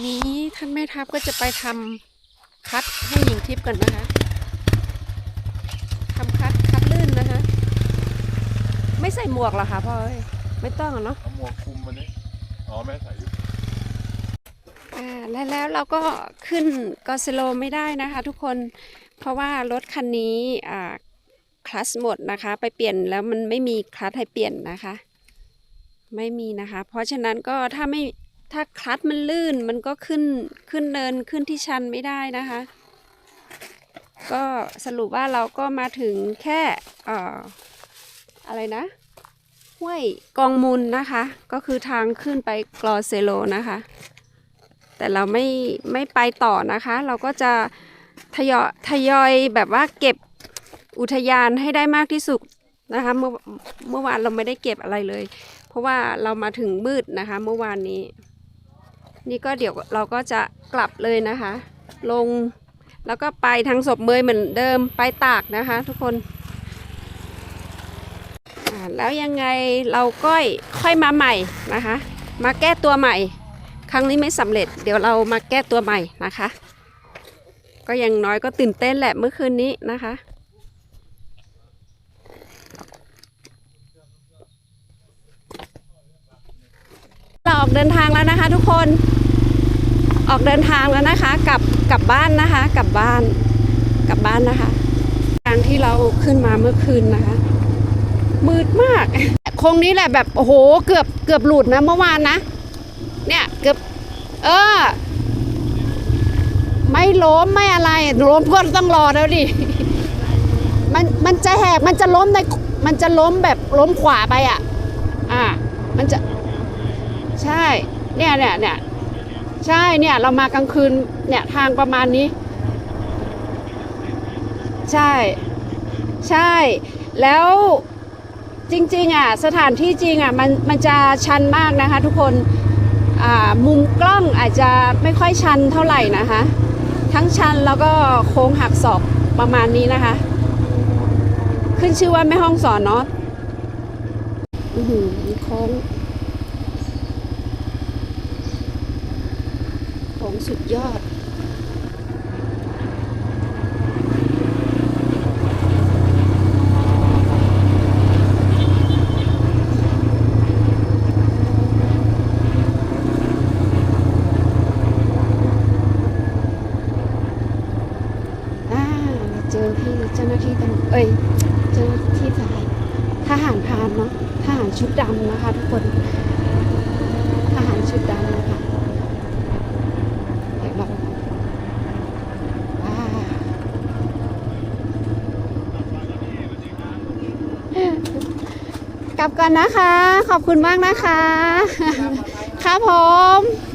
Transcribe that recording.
นี้ท่านแม่ทัพก็จะไปทำคัดให้หญิงทิพย์ก่อนนะคะทำคัดคัดลื่นนะคะ ไม่ใส่หมวกเหรอคะพ่อเอ้ยไม่ต้องอะเนาะเอาหมวกคลุมมันนี่อ๋อแม่ใส่อยู่อ่าและแล้วเราก็ขึ้นกอสโลไม่ได้นะคะ ทุกคนเพราะว่ารถคันนี้อ่าคลัสหมดนะคะ ไปเปลี่ยนแล้วมันไม่มีคลัสให้เปลี่ยนนะคะ ไม่มีนะคะ เพราะฉะนั้นก็ถ้าไม่ ถ้าคลัตช์มันลื่นมันก็ขึ้นขึ้นเนินขึ้นที่ชันไม่ได้นะคะ ก็สรุปว่าเราก็มาถึงแค่อ่ออะไรนะห้วยกองมุลนะคะ ก็คือทางขึ้นไปกลอเซโลนะคะ แต่เราไม่ไม่ไปต่อนะคะ เราก็จะทยอยทยอยแบบว่าเก็บอุทยานให้ได้มากที่สุดนะคะเมื่อเมื่อวานเราไม่ได้เก็บอะไรเลย เพราะว่าเรามาถึงมืดนะคะ เมื่อวานนี้ นี่ก็เดี๋ยวเราก็จะกลับเลยนะคะ ลงแล้วก็ไปทางศพเมยเหมือนเดิมไปตากนะคะ ทุกคนแล้วยังไงเราก็ค่อยมาใหม่นะคะ มาแก้ตัวใหม่ ครั้งนี้ไม่สำเร็จ เดี๋ยวเรามาแก้ตัวใหม่นะคะ ก็ยังน้อยก็ตื่นเต้นแหละเมื่อคืนนี้นะคะ เราออกเดินทางแล้วนะคะ ทุกคน ออกเดินทางแล้วนะคะกลับกลับบ้านนะคะกลับบ้านกลับบ้านนะคะ ทางที่เราขึ้นมาเมื่อคืนนะคะ มืดมากโคงนี้แหละแบบโอ้โหเกือบเกือบหลุดนะเมื่อวานนะ เนี่ยเกือบเออ ไม่ล้มไม่อะไรล้มก็ต้องรอแล้วดิมันมันจะแหกมันจะล้มในมันจะล้มแบบล้มขวาไปอะ อ่า มันจะ ใช่ เนี่ยเนี่ยเนี่ยใช่เนี่ยเรามากลางคืนเนี่ยทางประมาณนี้ ใช่ ใช่ แล้วจริงๆอะสถานที่จริงอะมันมันจะชันมากนะคะ ทุกคนอ่ามุมกล้องอาจจะไม่ค่อยชันเท่าไหร่นะคะ ทั้งชันแล้วก็โค้งหักศอกประมาณนี้นะคะ ขึ้นชื่อว่าแม่ห้องสอนเนาะอือหือโค้ง โค้งสุดยอด อ่าเราเจอพี่เจ้าหน้าที่ตำรวจเอ้ย เจ้าหน้าที่ทหารทหารพรานเนาะทหารชุดดำนะคะทุกคน ทหารชุดดำนะคะ เดี๋ยวเราว้า กลับก่อนนะคะ ขอบคุณมากนะคะ ครับผม